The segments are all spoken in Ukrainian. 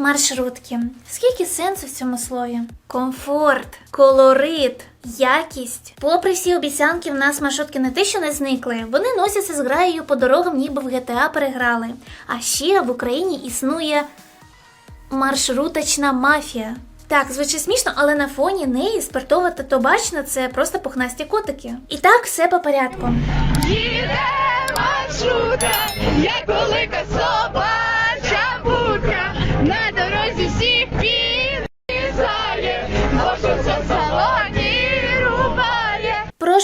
Маршрутки. Скільки сенсу в цьому слові? Комфорт, колорит, якість. Попри всі обіцянки, в нас маршрутки не те, що не зникли, вони носяться з граєю по дорогам, ніби в GTA переграли. А ще в Україні існує маршруточна мафія. Так, звучить смішно, але на фоні неї спиртова та табачна це просто пухнасті котики. І так, все по порядку. Їде маршрутка, як велика собача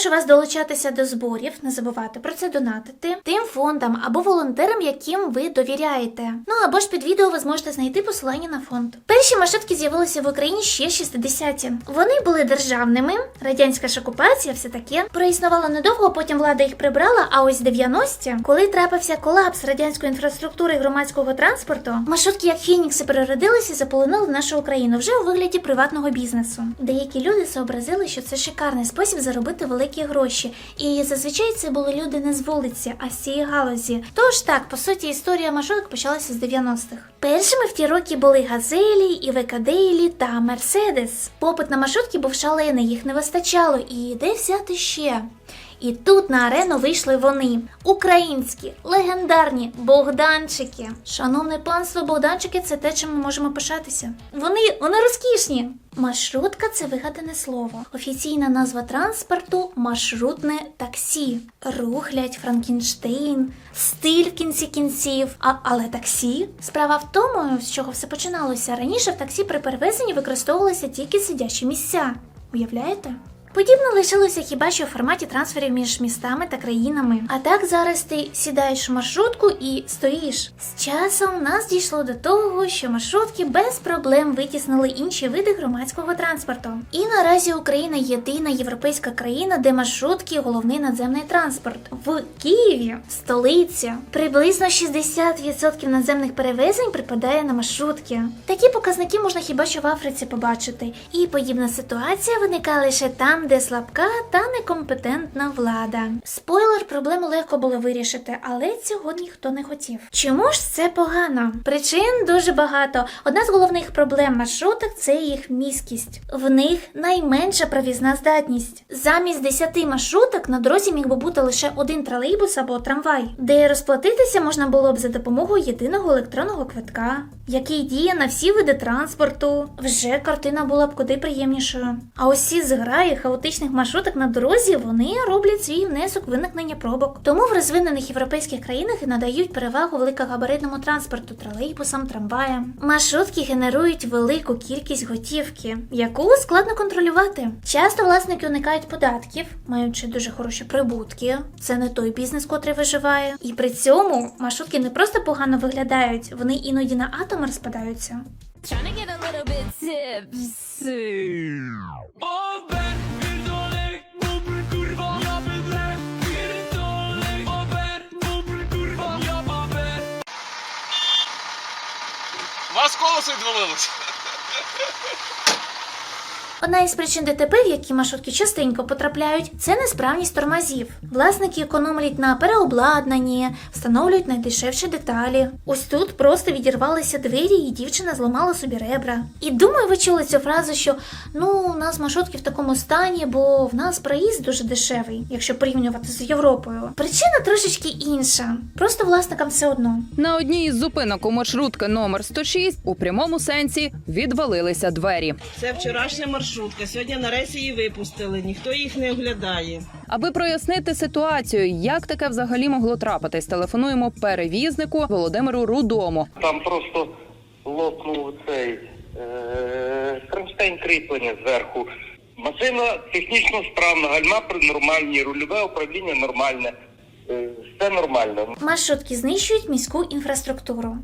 рубає. Прошу вас долучатися до зборів, не забувайте про це донатити тим фондам або волонтерам, яким ви довіряєте. Ну або ж під відео ви зможете знайти посилання на фонд. Перші маршрутки з'явилися в Україні ще 60-ті. Вони були державними, радянська ж окупація, все таке. Проіснувало недовго, потім влада їх прибрала. А ось 90-ті, коли трапився колапс радянської інфраструктури і громадського транспорту, маршрутки як фінікси переродилися і заполонили нашу Україну вже у вигляді приватного бізнесу. Деякі люди зобразили, що це шикарний спосіб заробити великі гроші, і зазвичай це були люди не з вулиці, а з цієї галузі. Тож так, по суті, історія маршруток почалася з 90-х. Першими в ті роки були газелі, і Векадейлі та Мерседес. Попит на маршрутки був шалений, їх не вистачало. І де взяти ще? І тут на арену вийшли вони, українські, легендарні Богданчики. Шановне панство, Богданчики це те, чим ми можемо пишатися. Вони, вони розкішні. Маршрутка це вигадане слово. Офіційна назва транспорту маршрутне таксі. Рухлядь, Франкенштейн, стиль в кінці кінців. А, але таксі? Справа в тому, з чого все починалося. Раніше в таксі при перевезенні використовувалися тільки сидячі місця. Уявляєте? Подібно лишилося хіба що в форматі трансферів між містами та країнами. А так зараз ти сідаєш в маршрутку і стоїш. З часом нас дійшло до того, що маршрутки без проблем витіснили інші види громадського транспорту. І наразі Україна єдина європейська країна, де маршрутки головний надземний транспорт. В Києві, столиці, приблизно 60% надземних перевезень припадає на маршрутки. Такі показники можна хіба що в Африці побачити. І подібна ситуація виникає лише там, де слабка та некомпетентна влада. Спойлер, проблему легко було вирішити, але цього ніхто не хотів. Чому ж це погано? Причин дуже багато. Одна з головних проблем маршруток це їх міськість. В них найменша провізна здатність. Замість 10 маршруток на дорозі міг би бути лише один тролейбус або трамвай, де розплатитися можна було б за допомогою єдиного електронного квитка, який діє на всі види транспорту. Вже картина була б куди приємнішою. А ці зграї хаотичних маршруток на дорозі вони роблять свій внесок виникнення пробок. Тому в розвинених європейських країнах надають перевагу великогабаритному транспорту, тролейбусам, трамваям. Маршрутки генерують велику кількість готівки, яку складно контролювати. Часто власники уникають податків, маючи дуже хороші прибутки. Це не той бізнес, котрий виживає. І при цьому маршрутки не просто погано виглядають, вони іноді на атоми розпадаються. Trying to get a little bit tipsy. Ober, pierdolę, вас колесо відвалилося. Одна із причин ДТП, в які маршрутки частенько потрапляють, це несправність тормозів. Власники економлять на переобладнанні, встановлюють найдешевші деталі. Ось тут просто відірвалися двері, і дівчина зламала собі ребра. І думаю, ви чули цю фразу, що ну у нас маршрутки в такому стані, бо в нас проїзд дуже дешевий, якщо порівнювати з Європою. Причина трошечки інша. Просто власникам все одно. На одній із зупинок у маршрутки номер 106 у прямому сенсі відвалилися двері. Це вчорашня маршрутка. Сьогодні на рейсі її випустили. Ніхто їх не оглядає. Аби прояснити ситуацію, як таке взагалі могло трапитись, телефонуємо перевізнику Володимиру Рудому. Там просто лопнув цей е, кронштейн кріплення зверху. Машина технічно справна, гальма при- нормальні, рульове управління нормальне. Е, все нормально. Маршрутки знищують міську інфраструктуру.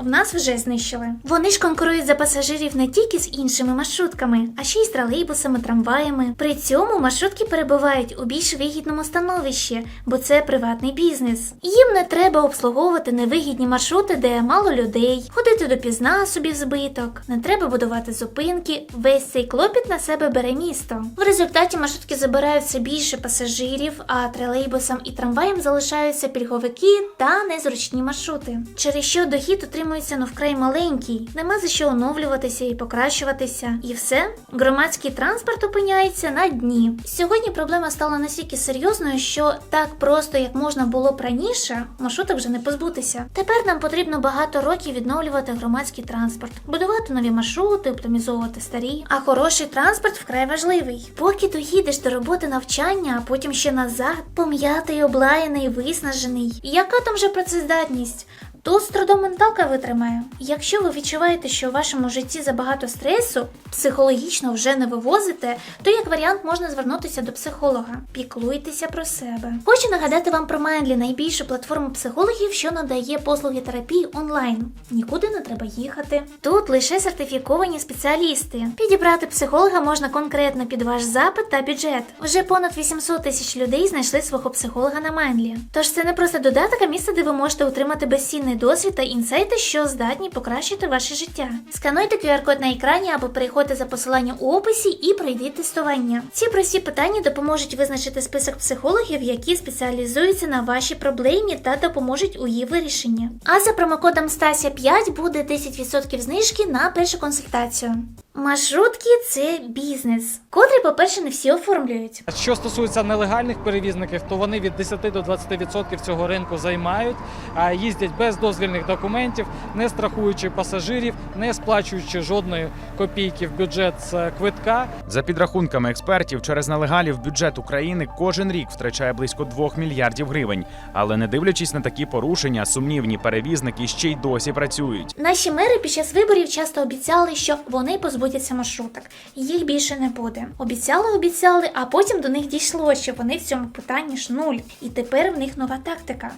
В нас вже знищили. Вони ж конкурують за пасажирів не тільки з іншими маршрутками, а ще й з тролейбусами, трамваями. При цьому маршрутки перебувають у більш вигідному становищі, бо це приватний бізнес. Їм не треба обслуговувати невигідні маршрути, де мало людей, ходити допізна собі в збиток, не треба будувати зупинки. Весь цей клопіт на себе бере місто. В результаті маршрутки забирають все більше пасажирів, а тролейбусам і трамваям залишаються пільговики та незручні маршрути, через що дохід отримують утримується ну вкрай маленький, нема за що оновлюватися і покращуватися. І все, громадський транспорт опиняється на дні. Сьогодні проблема стала настільки серйозною, що так просто, як можна було б раніше, маршруток вже не позбутися. Тепер нам потрібно багато років відновлювати громадський транспорт, будувати нові маршрути, оптимізовувати старі. А хороший транспорт вкрай важливий. Поки доїдеш до роботи навчання, а потім ще назад, пом'ятий, облаяний, виснажений. Яка там же працездатність? Тут з трудом менталка витримає. Якщо ви відчуваєте, що у вашому житті забагато стресу, психологічно вже не вивозите, то як варіант можна звернутися до психолога. Піклуйтеся про себе. Хочу нагадати вам про Mindly, найбільшу платформу психологів, що надає послуги терапії онлайн. Нікуди не треба їхати. Тут лише сертифіковані спеціалісти. Підібрати психолога можна конкретно під ваш запит та бюджет. Вже понад 800 тисяч людей знайшли свого психолога на Mindly. Тож це не просто додаток, а місце, де ви можете отримати безцінний досвід та інсайти, що здатні покращити ваше життя. Скануйте QR-код на екрані або переходьте за посиланням у описі і пройдіть тестування. Ці прості питання допоможуть визначити список психологів, які спеціалізуються на вашій проблемі та допоможуть у її вирішенні. А за промокодом Стася 5 буде 10% знижки на першу консультацію. Маршрутки це бізнес, котрий, по-перше, не всі оформлюють. А Що стосується нелегальних перевізників, то вони від 10 до 20% цього ринку займають, а їздять без дозвільних документів, не страхуючи пасажирів, не сплачуючи жодної копійки в бюджет з квитка. За підрахунками експертів, через нелегалів бюджет України кожен рік втрачає близько 2 мільярдів гривень. Але не дивлячись на такі порушення, сумнівні перевізники ще й досі працюють. Наші мери під час виборів часто обіцяли, що вони позбудяться маршруток. Їх більше не буде. Обіцяли, обіцяли, а потім до них дійшло, що вони в цьому питанні ж нуль. І тепер в них нова тактика.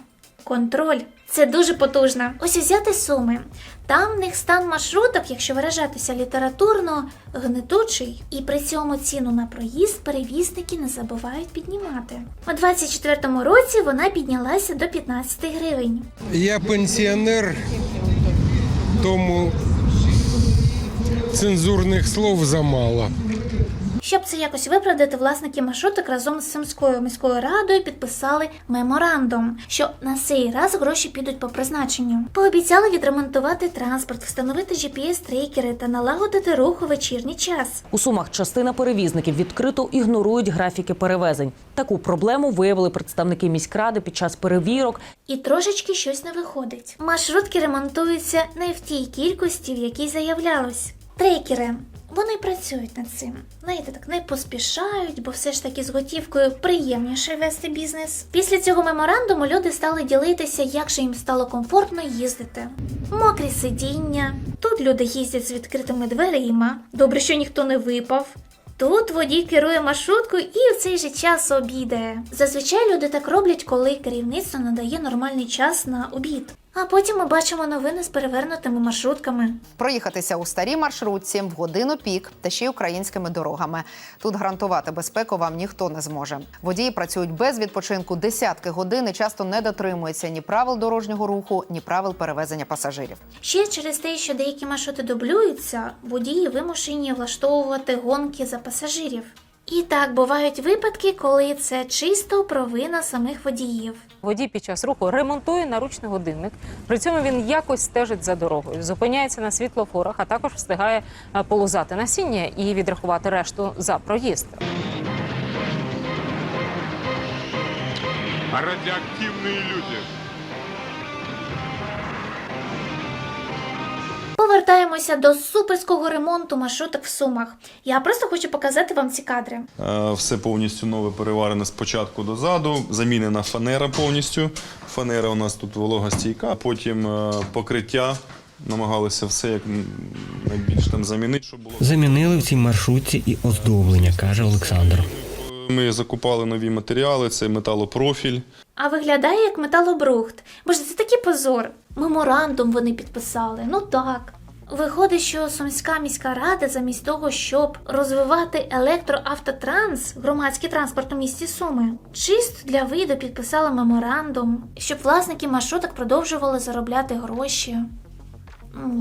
Контроль. Це дуже потужно. Ось взяти суми. Там в них стан маршруток, якщо виражатися літературно, гнетучий, і при цьому ціну на проїзд перевізники не забувають піднімати. У 24-му році вона піднялася до 15 гривень. Я пенсіонер, тому цензурних слов замало. Щоб це якось виправдати, власники маршруток разом з Сумською міською радою підписали меморандум, що на цей раз гроші підуть по призначенню. Пообіцяли відремонтувати транспорт, встановити GPS-трекери та налагодити рух у вечірній час. У сумах частина перевізників відкрито ігнорують графіки перевезень. Таку проблему виявили представники міськради під час перевірок. І трошечки щось не виходить. Маршрутки ремонтуються не в тій кількості, в якій заявлялось. Трекери. Вони працюють над цим. Знаєте, так не поспішають, бо все ж таки з готівкою приємніше вести бізнес. Після цього меморандуму люди стали ділитися, як же їм стало комфортно їздити. Мокрі сидіння. Тут люди їздять з відкритими дверима. Добре, що ніхто не випав. Тут водій керує маршруткою і в цей же час обідає. Зазвичай люди так роблять, коли керівництво надає нормальний час на обід. А потім ми бачимо новини з перевернутими маршрутками. Проїхатися у старій маршрутці в годину пік та ще й українськими дорогами. Тут гарантувати безпеку вам ніхто не зможе. Водії працюють без відпочинку десятки годин і часто не дотримуються ні правил дорожнього руху, ні правил перевезення пасажирів. Ще через те, що деякі маршрути дублюються, водії вимушені влаштовувати гонки за пасажирів. І так бувають випадки, коли це чисто провина самих водіїв. Водій під час руху ремонтує наручний годинник. При цьому він якось стежить за дорогою, зупиняється на світлофорах, а також встигає е, полузати насіння і відрахувати решту за проїзд. Радіоактивні люди. Повертаємося до суперського ремонту маршруток в Сумах. Я просто хочу показати вам ці кадри. Е, Все повністю нове переварене спочатку до заду, замінена фанера повністю. Фанера у нас тут вологостійка, потім е, покриття. Намагалися все як найбільш там замінити, щоб було. Замінили в цій маршрутці і оздоблення, каже Олександр. Ми закупали нові матеріали, це металопрофіль. А виглядає як металобрухт. Боже, це такий позор. Меморандум вони підписали. Ну так. Виходить, що Сумська міська рада, замість того, щоб розвивати електроавтотранс, громадський транспорт у місті Суми, чисто для виду підписала меморандум, щоб власники маршруток продовжували заробляти гроші.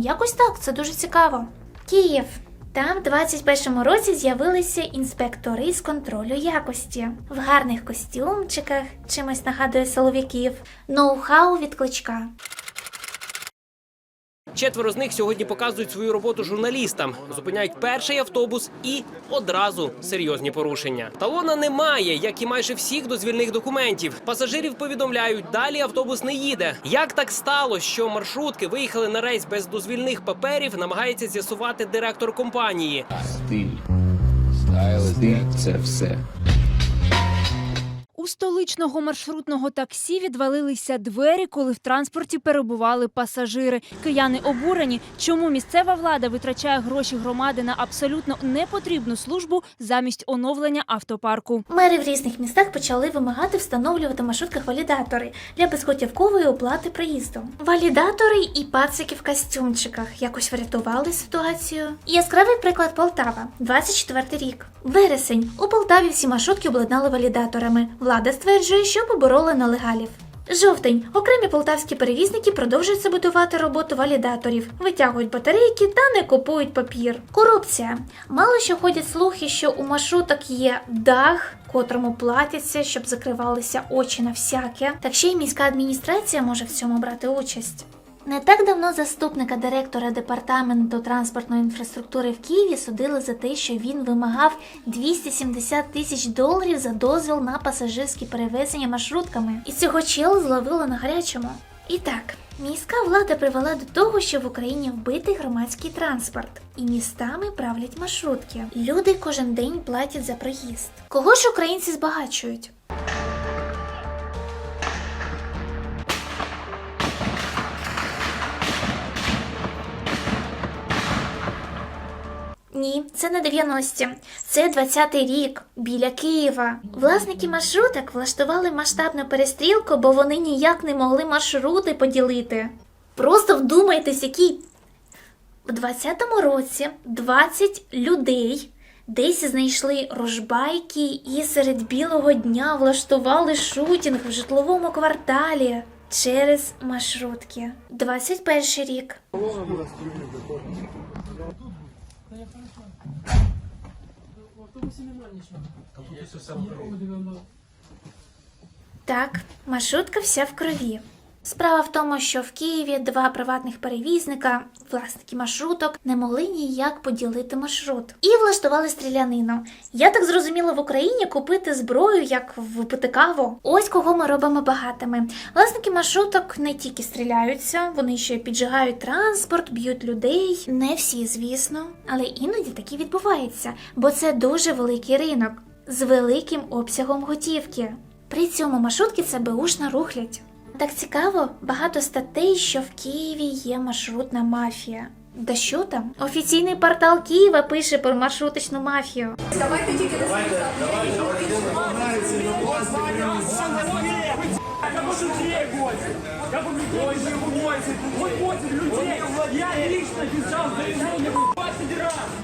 Якось так, це дуже цікаво. Київ. Там в 21-му році з'явилися інспектори з контролю якості в гарних костюмчиках, чимось нагадує солов'яків, ноу-хау від кличка. Четверо з них сьогодні показують свою роботу журналістам, зупиняють перший автобус і одразу серйозні порушення. Талона немає, як і майже всіх дозвільних документів. Пасажирів повідомляють, далі автобус не їде. Як так стало, що маршрутки виїхали на рейс без дозвільних паперів, намагається з'ясувати директор компанії. Стиль. Стиль це все. У столичного маршрутного таксі відвалилися двері, коли в транспорті перебували пасажири. Кияни обурені, чому місцева влада витрачає гроші громади на абсолютно непотрібну службу замість оновлення автопарку. Мери в різних містах почали вимагати встановлювати в маршрутках валідатори для безготівкової оплати проїзду. Валідатори і пацики в костюмчиках якось врятували ситуацію. Яскравий приклад Полтава, 24 рік. Вересень у Полтаві всі маршрутки обладнали валідаторами. Влада стверджує, що поборола нелегалів. Жовтень. Окремі полтавські перевізники продовжують саботувати роботу валідаторів, витягують батарейки та не купують папір. Корупція. Мало що ходять слухи, що у маршруток є дах, котрому платяться, щоб закривалися очі на всяке. Так ще й міська адміністрація може в цьому брати участь. Не так давно заступника директора департаменту транспортної інфраструктури в Києві судили за те, що він вимагав 270 тисяч доларів за дозвіл на пасажирські перевезення маршрутками. І цього чел зловило на гарячому. І так, міська влада привела до того, що в Україні вбитий громадський транспорт, і містами правлять маршрутки. Люди кожен день платять за проїзд. Кого ж українці збагачують? Ні, це не 90-ті. Це 20-й рік біля Києва. Власники маршруток влаштували масштабну перестрілку, бо вони ніяк не могли маршрути поділити. Просто вдумайтесь, який в 20-му році 20 людей десь знайшли рожбайки і серед білого дня влаштували шутінг в житловому кварталі через маршрутки. 21 рік. Так, маршрутка вся в крові. Справа в тому, що в Києві два приватних перевізника, власники маршруток, не могли ніяк поділити маршрут і влаштували стрілянину. Я так зрозуміла, в Україні купити зброю, як випити каву. Ось кого ми робимо багатими. Власники маршруток не тільки стріляються, вони ще піджигають транспорт, б'ють людей. Не всі, звісно, але іноді таке відбувається, бо це дуже великий ринок з великим обсягом готівки. При цьому маршрутки це беушно рухлять. Так цікаво, багато статей, що в Києві є маршрутна мафія. Да що там? Офіційний портал Києва пише про маршрутичну мафію. Давайте тільки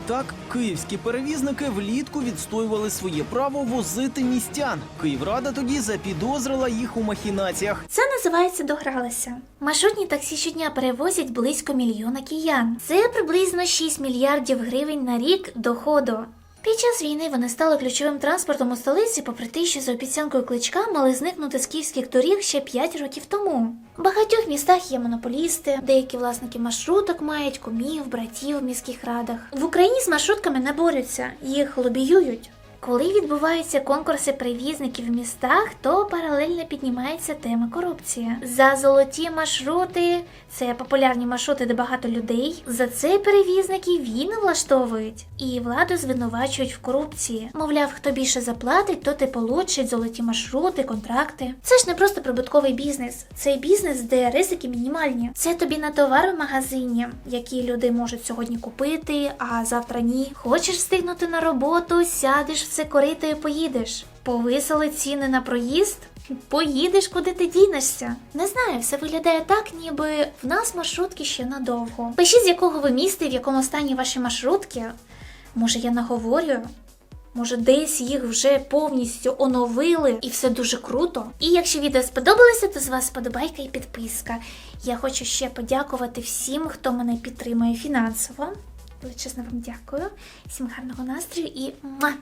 Так, київські перевізники влітку відстоювали своє право возити містян. Київрада тоді запідозрила їх у махінаціях. Це називається догралися. Маршрутні таксі щодня перевозять близько мільйона киян. Це приблизно 6 мільярдів гривень на рік доходу. Під час війни вони стали ключовим транспортом у столиці, попри те, що за обіцянкою кличка мали зникнути з київських доріг ще 5 років тому. В багатьох містах є монополісти, деякі власники маршруток мають кумів, братів в міських радах. В Україні з маршрутками не борються, їх лобіюють. Коли відбуваються конкурси перевізників в містах, то паралельно піднімається тема корупції. За золоті маршрути, це популярні маршрути, де багато людей. За це перевізники війни влаштовують і владу звинувачують в корупції. Мовляв, хто більше заплатить, то ти получить золоті маршрути, контракти. Це ж не просто прибутковий бізнес, це бізнес, де ризики мінімальні. Це тобі на товар в магазині, які люди можуть сьогодні купити, а завтра ні. Хочеш встигнути на роботу, сядеш це корито і поїдеш. Повисили ціни на проїзд. Поїдеш, куди ти дінешся. Не знаю, все виглядає так, ніби в нас маршрутки ще надовго. Пишіть, з якого ви міста і в якому стані ваші маршрутки. Може, я наговорю? Може, десь їх вже повністю оновили і все дуже круто. І якщо відео сподобалося, то з вас сподобайка і підписка. Я хочу ще подякувати всім, хто мене підтримує фінансово. Величезно вам дякую. Всім гарного настрою і муа!